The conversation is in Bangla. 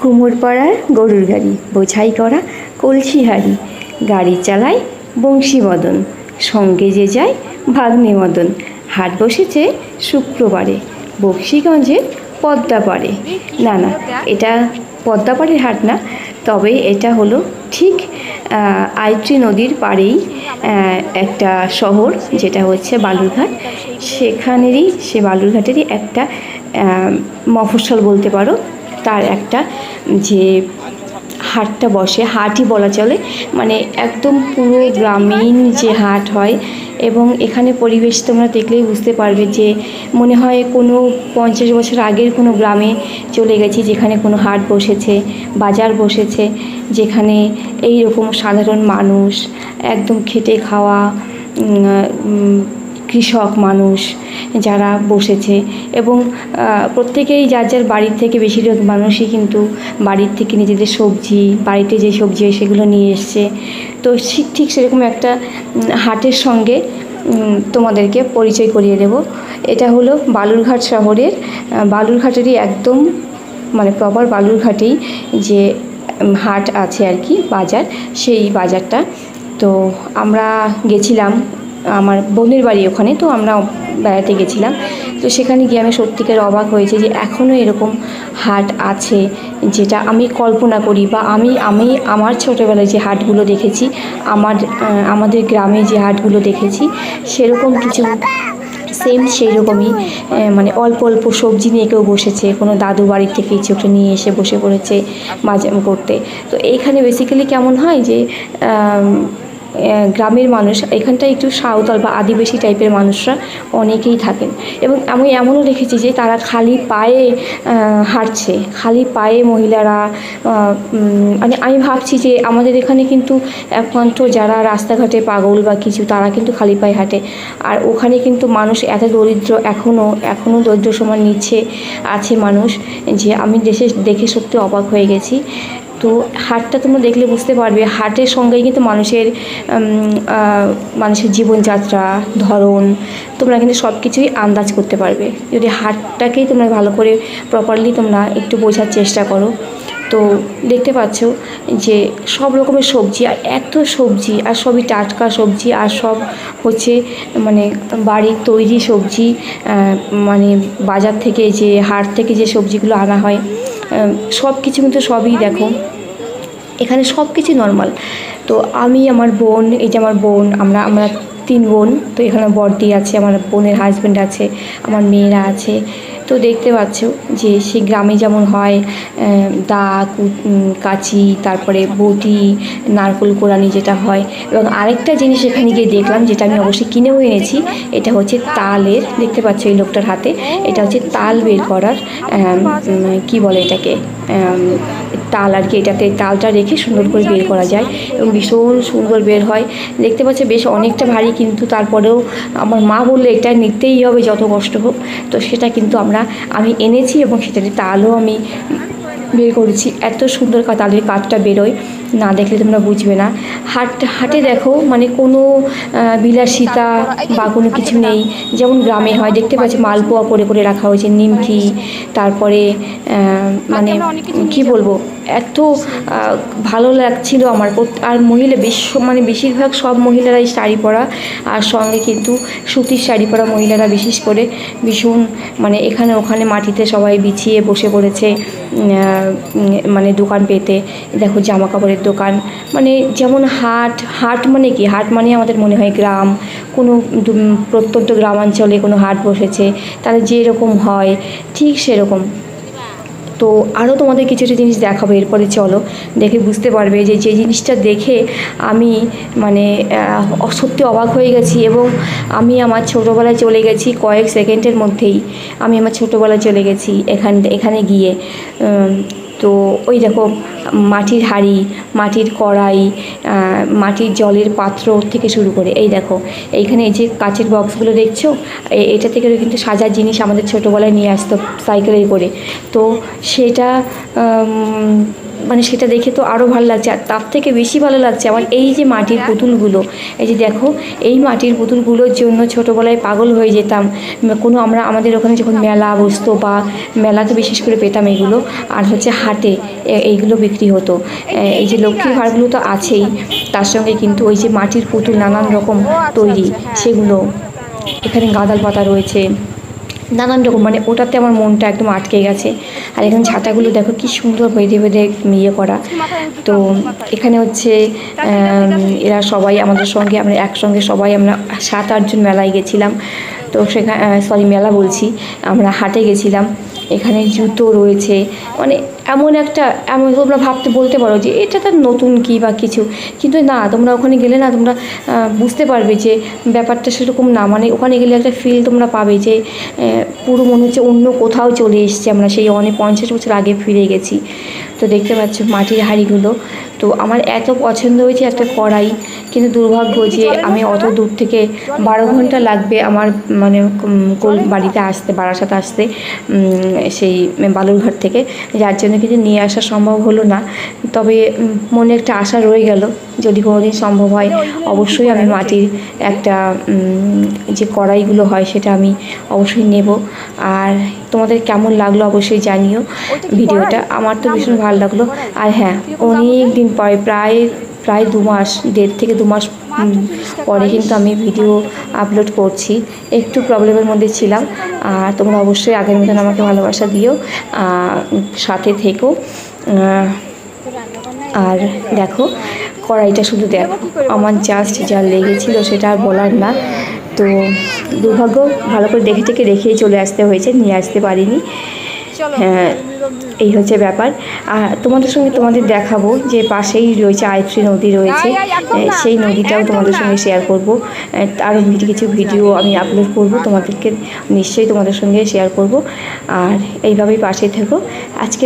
কুমোরপাড়ার গরুর গাড়ি, বোঝাই করা কলসি হাড়ি গাড়ি চালায় বংশী মদন সঙ্গে যে যায় ভাগ্নে মদন হাট বসেছে শুক্রবারে, বক্সিগঞ্জের পদ্মাপাড়ে। না না, এটা পদ্মাপাড়ের হাট না, তবে এটা হলো ঠিক আইত্রি নদীর পাড়েই একটা শহর যেটা হচ্ছে বালুরঘাট। সেখানেরই, সে বালুরঘাটেরই একটা মফস্বল বলতে পারো। তার একটা যে হাটটা বসে, হাটই বলা চলে। মানে একদম পুরো গ্রামীণ যে হাট হয় এবং এখানে পরিবেশ তোমরা দেখলেই বুঝতে পারবে যে মনে হয় কোনো পঞ্চাশ বছর আগের কোনো গ্রামে চলে গেছি যেখানে কোনো হাট বসেছে, বাজার বসেছে, যেখানে এই রকম সাধারণ মানুষ একদম খেটে খাওয়া কৃষক মানুষ যারা বসেছে এবং প্রত্যেকেই যার যার বাড়ির থেকে বেশিরভাগ মানুষই কিন্তু বাড়ির থেকে নিজেদের সবজি, বাড়িতে যে সবজি হয় সেগুলো নিয়ে এসছে। তো ঠিক ঠিক সেরকম একটা হাটের সঙ্গে তোমাদেরকে পরিচয় করিয়ে দেব। এটা হলো বালুরঘাট শহরের বালুরঘাটেরই একদম মানে প্রপার বালুরঘাটেই যে হাট আছে আর কি, বাজার, সেই বাজারটা। তো আমরা গেছিলাম আমার বোনের বাড়ি ওখানে, তো আমরা বেড়াতে গেছিলাম। তো সেখানে গিয়ে আমি সত্যিকার অবাক হয়েছে যে এখনও এরকম হাট আছে যেটা আমি কল্পনা করি বা আমি আমি আমার ছোটোবেলায় যে হাটগুলো দেখেছি, আমার আমাদের গ্রামে যে হাটগুলো দেখেছি, সেরকম কিছু সেম সেই রকমই মানে অল্প অল্প সবজি নিয়ে কেউ বসেছে, কোনো দাদু বাড়ির থেকে কিছু একটা নিয়ে এসে বসে পড়েছে মাঝে, করতে। তো এইখানে বেসিক্যালি কেমন হয় যে গ্রামের মানুষ, এখানটায় একটু সাঁওতাল বা আদিবাসী টাইপের মানুষরা অনেকেই থাকেন। এবং আমি এমনও দেখেছি যে তারা খালি পায়ে হাঁটছে। খালি পায়ে মহিলারা মানে আমি ভাবছি যে আমাদের এখানে কিন্তু একমাত্র যারা রাস্তাঘাটে পাগল বা কিছু, তারা কিন্তু খালি পায়ে হাঁটে। আর ওখানে কিন্তু মানুষ এত দরিদ্র এখনও এখনও দরিদ্র সমান নিচ্ছে আছে মানুষ যে আমি দেশে, দেখে সত্যি অবাক হয়ে গেছি। তো হাটটা তোমরা দেখলে বুঝতে পারবে, হাটের সঙ্গেই কিন্তু মানুষের মানুষের জীবনযাত্রা, ধরন, তোমরা কিন্তু সব কিছুই আন্দাজ করতে পারবে। যদি হাটটাকেই তোমরা ভালো করে প্রপারলি তোমরা একটু বোঝার চেষ্টা করো। তো দেখতে পাচ্ছ যে সব রকমের সবজি, আর এত সবজি, আর সবই টাটকা সবজি, আর সব হচ্ছে মানে বাড়ির তৈরি সবজি মানে বাজার থেকে যে, হাট থেকে যে সবজিগুলো আনা হয় সব কিছু কিন্তু সবই দেখো। এখানে সব কিছু নর্মাল তো আমি, আমার বোন, এই যে আমার বোন, আমরা আমরা তিন বোন, তো এখানে বর্দি আছে, আমার বোনের হাজব্যান্ড আছে, আমার মেয়েরা আছে। তো দেখতে পাচ্ছ যে সেই গ্রামে যেমন হয় দা কাঁচি, তারপরে বটি, নারকোল কোরানি যেটা হয় এবং আরেকটা জিনিস এখানে গিয়ে দেখলাম যেটা আমি অবশ্যই কিনেও এনেছি, এটা হচ্ছে তালের, দেখতে পাচ্ছ এই লোকটার হাতে, এটা হচ্ছে তাল বের করার কি বলে এটাকে তাল আর কি, এটাতে তালটা রেখে সুন্দর করে বের করা যায় এবং ভীষণ সুন্দর বের হয়। দেখতে পাচ্ছে বেশ অনেকটা ভারী কিন্তু তারপরেও আমার মা বললে এটা নিতেই হবে যত কষ্ট হোক, তো সেটা কিন্তু আমরা আমি এনেছি এবং সেটার তালও আমি বের করেছি। এত সুন্দর কা- তালের কাঠটা বেরোয়। না দেখলে তোমরা বুঝবে না। হাট, হাটে দেখো মানে কোনো বিলাসিতা বা কোনো কিছু নেই। যেমন গ্রামে হয়, দেখতে পাচ্ছি, মালপোয়া করে করে রাখা হয়েছে, নিমকি, তারপরে মানে কি বলব, এত ভালো লাগছিল আমার। আর মহিলা বেশ মানে বেশিরভাগ সব মহিলারাই শাড়ি পরা, আর সঙ্গে কিন্তু সুতির শাড়ি পরা মহিলারা বিশেষ করে ভীষণ মানে এখানে ওখানে মাটিতে সবাই বিছিয়ে বসে পড়েছে মানে দোকান পেতে। দেখো জামা কাপড়ের দোকান। মানে যেমন হাট হাট মানে কি? হাট মানে আমাদের মনে হয় গ্রাম। কোনো প্রত্যন্ত গ্রামাঞ্চলে কোনো হাট বসেছে। তাহলে যেরকম হয়, ঠিক সেরকম। তো আরও তোমাদের কিছু কিছু জিনিস দেখাবো, এরপরে চলো। দেখে বুঝতে পারবে যে যে জিনিসটা দেখে আমি মানে সত্যি অবাক হয়ে গেছি এবং আমি আমার ছোটোবেলায় চলে গেছি কয়েক সেকেন্ডের মধ্যেই। আমি আমার ছোটোবেলায় চলে গেছি এখান, এখানে গিয়ে। তো ওই দেখো, মাটির হাঁড়ি, মাটির কড়াই মাটির জলের পাত্র থেকে শুরু করে। এই দেখো, এইখানে এই যে কাচের বক্সগুলো দেখছ এটা থেকে কিন্তু সাজার জিনিস আমাদের ছোটোবেলায় নিয়ে আসতো সাইকেলে করে। তো সেটা মানে সেটা দেখে তো আরও ভালো লাগছে। আর তার থেকে বেশি ভালো লাগছে আমার এই যে মাটির পুতুলগুলো। এই যে দেখো, এই মাটির পুতুলগুলোর জন্য ছোটোবেলায় পাগল হয়ে যেতাম। কোনো আমরা, আমাদের ওখানে যখন মেলা বসতো বা মেলাতে বিশেষ করে পেতাম এগুলো, আর হচ্ছে হাটে এইগুলো বিক্রি হতো। এই যে লক্ষ্মীর হারগুলো তো আছেই, তার সঙ্গে কিন্তু ওই যে মাটির পুতুল নানান রকম তৈরি, সেগুলো। এখানে গাঁদাল পাতা রয়েছে, নানান রকম মানে ওটাতে আমার মনটা একদম আটকে গেছে। আর এখানে ছাতাগুলো দেখো কি সুন্দর বেঁধে বেঁধে ইয়ে করা। তো এখানে হচ্ছে এরা সবাই আমাদের সঙ্গে, আমরা একসঙ্গে সবাই আমরা সাত, আটজন মেলায় গেছিলাম। তো সেখানে সরি মেলা বলছি। আমরা হাটে গেছিলাম। এখানে জুতো রয়েছে। মানে এমন একটা এমন তোমরা ভাবতে, বলতে পারো যে এটা তো নতুন কি বা কিছু। কিন্তু না, তোমরা ওখানে গেলে না, তোমরা বুঝতে পারবে যে ব্যাপারটা সেরকম না। মানে ওখানে গেলে একটা ফিল তোমরা পাবে যে পুরো মনে হচ্ছে অন্য কোথাও চলে এসছে আমরা। সেই অনেক পঞ্চাশ বছর আগে ফিরে গেছি। তো দেখতে পাচ্ছ মাটির হাঁড়িগুলো। তো আমার এত পছন্দ হয়েছে একটা কড়াই। কিন্তু দুর্ভাগ্য যে আমি অত দূর থেকে বারো ঘণ্টা লাগবে আমার মানে বাড়িতে আসতে বারাসাতে আসতে সেই বালুরঘাট থেকে। যার জন্য কিন্তু নিয়ে আসা সম্ভব হলো না। তবে মনে একটা আশা রয়ে গেল যদি কোনোদিন সম্ভব হয় অবশ্যই আমি মাটির একটা যে কড়াইগুলো হয় সেটা আমি অবশ্যই নেব। আর তোমাদের কেমন লাগল অবশ্যই জানিও ভিডিওটা। আমার তো ভীষণ ভালো লাগল। আর হ্যাঁ অনেক দিন পরে প্রায় প্রায় দু মাস, দেড় থেকে দু মাস পরে কিন্তু আমি ভিডিও আপলোড করছি। একটু প্রবলেমের মধ্যে ছিলাম। আর তোমরা অবশ্যই আগের মতন আমাকে ভালোবাসা দিও। সাথে থেকো। আর দেখো, কড়াইটা শুধু দেখো। আমার জাস্ট যা লেগেছিল সেটা আর বলার না। তো দুর্ভাগ্য, ভালো করে দেখে থেকে রেখেই চলে আসতে হয়েছে, নিয়ে আসতে পারিনি। হ্যাঁ এই হচ্ছে ব্যাপার। আর তোমাদের সঙ্গে তোমাদের দেখাবো যে পাশেই রয়েছে আয়ত্রী নদী রয়েছে। সেই নদীটাও তোমাদের সঙ্গে শেয়ার করব। আরও কিছু ভিডিও আমি আপলোড করব। তোমাদেরকে নিশ্চয়ই তোমাদের সঙ্গে শেয়ার করব। আর এইভাবেই পাশে থেকো। আজকে